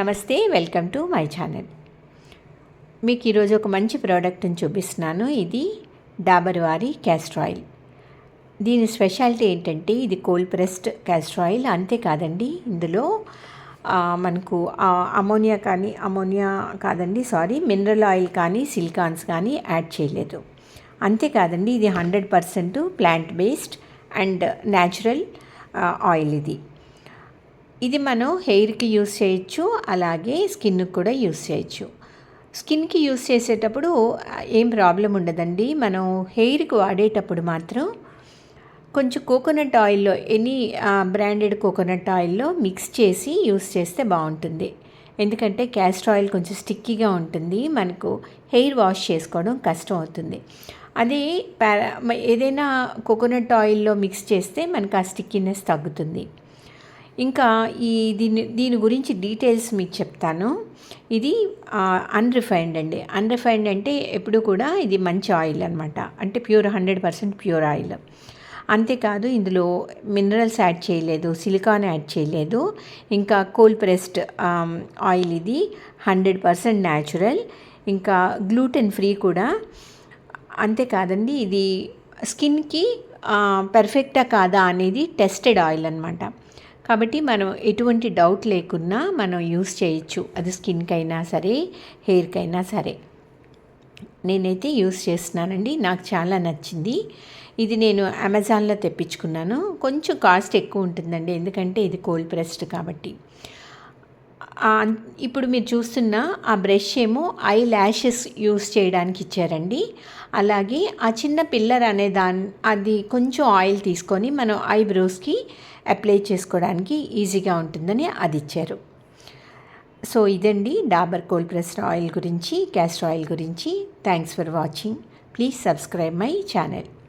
నమస్తే welcome to my channel. మీకు ఈరోజు ఒక మంచి ప్రోడక్ట్ని చూపిస్తున్నాను. ఇది డాబర్ వారి క్యాస్టర్ ఆయిల్. దీని స్పెషాలిటీ ఏంటంటే ఇది కోల్డ్ ప్రెస్డ్ క్యాస్టర్ ఆయిల్. అంతేకాదండి ఇందులో మనకు అమోనియా కానీ అమోనియా కాదండి సారీ మినరల్ ఆయిల్ కానీ సిలికాన్స్ కానీ యాడ్ చేయలేదు. అంతేకాదండి ఇది hundred percent plant based and natural oil ఇది. ఇది మనం హెయిర్కి యూస్ చేయొచ్చు అలాగే స్కిన్కి కూడా యూస్ చేయొచ్చు. స్కిన్కి యూస్ చేసేటప్పుడు ఏం ప్రాబ్లం ఉండదండి. మనం హెయిర్కి వాడేటప్పుడు మాత్రం కొంచెం కోకోనట్ ఆయిల్లో ఎనీ బ్రాండెడ్ కోకోనట్ ఆయిల్లో మిక్స్ చేసి యూస్ చేస్తే బాగుంటుంది. ఎందుకంటే క్యాస్టర్ ఆయిల్ కొంచెం స్టిక్కీగా ఉంటుంది. మనకు హెయిర్ వాష్ చేసుకోవడం కష్టం అవుతుంది. అదే ఏదైనా కోకోనట్ ఆయిల్లో మిక్స్ చేస్తే మనకు ఆ స్టిక్కీనెస్ తగ్గుతుంది. ఇంకా ఈ దీని దీని గురించి డీటెయిల్స్ మీకు చెప్తాను. ఇది అన్రిఫైన్డ్ అండి. అన్రిఫైన్డ్ అంటే ఎప్పుడు కూడా ఇది మంచి ఆయిల్ అనమాట అంటే pure hundred percent pure oil. అంతేకాదు ఇందులో మినరల్స్ యాడ్ చేయలేదు సిలికాన్ యాడ్ చేయలేదు. ఇంకా కోల్డ్ ప్రెస్డ్ ఆయిల్ ఇది హండ్రెడ్ పర్సెంట్ న్యాచురల్. ఇంకా గ్లూటెన్ ఫ్రీ కూడా. అంతేకాదండి ఇది స్కిన్కి పర్ఫెక్టా కాదా అనేది టెస్టెడ్ ఆయిల్ అనమాట కాబట్టి మనం ఎటువంటి డౌట్ లేకున్నా మనం యూస్ చేయొచ్చు. అది స్కిన్కి అయినా సరే హెయిర్కి అయినా సరే. నేనైతే యూస్ చేస్తున్నానండి. నాకు చాలా నచ్చింది. ఇది నేను అమెజాన్లో తెప్పించుకున్నాను. కొంచెం కాస్ట్ ఎక్కువ ఉంటుందండి. ఎందుకంటే ఇది కోల్డ్ ప్రెస్డ్ కాబట్టి. ఇప్పుడు మీరు చూస్తున్న ఆ బ్రష్ ఏమో ఐ ల్యాషెస్ యూస్ చేయడానికి ఇచ్చారండి. అలాగే ఆ చిన్న పిల్లర్ అనే దాని అది కొంచెం ఆయిల్ తీసుకొని మనం ఐబ్రోస్కి అప్లై చేసుకోవడానికి ఈజీగా ఉంటుందని అది ఇచ్చారు. సో ఇదండి డాబర్ కోల్డ్ ప్రెస్డ్ ఆయిల్ గురించి క్యాస్టర్ ఆయిల్ గురించి. Thanks for watching. Please subscribe my channel.